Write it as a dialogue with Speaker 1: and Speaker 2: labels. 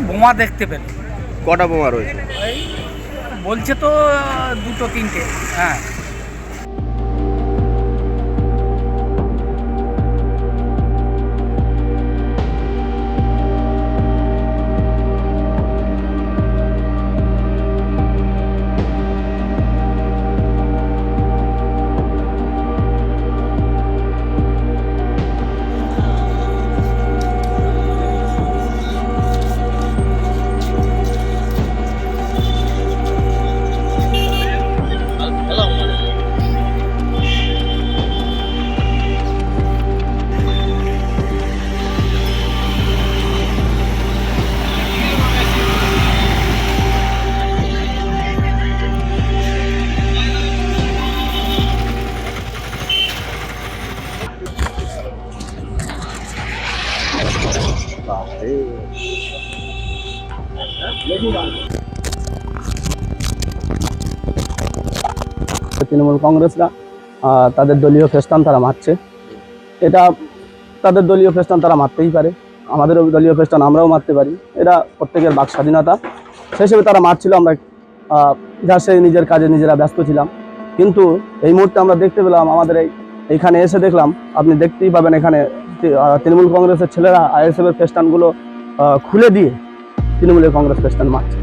Speaker 1: বোমা দেখতে পেল।
Speaker 2: কটা বোমা রয়েছে?
Speaker 1: এই বলছে তো দুটো তিনটে। হ্যাঁ।
Speaker 3: তৃণমূল কংগ্রেসরা তাদের দলীয় ফেস্টান তারা মারছে। এটা তাদের দলীয় ফেস্টান তারা মারতেই পারে। আমাদেরও দলীয় ফেস্টান আমরাও মারতে পারি। এটা প্রত্যেকের বাক স্বাধীনতা। সেই হিসেবে তারা মারছিল আমরা আহ, যা সে নিজের কাজে নিজেরা ব্যস্ত ছিলাম। কিন্তু এই মুহূর্তে আমরা দেখতে পেলাম আমাদের এই এইখানে এসে দেখলাম, আপনি দেখতেই পাবেন এখানে তৃণমূল কংগ্রেসের ছেলেরা আইএসএফ এর ফেস্টানগুলো খুলে দিয়ে তৃণমূলের কংগ্রেস ফেস্টান মারছে।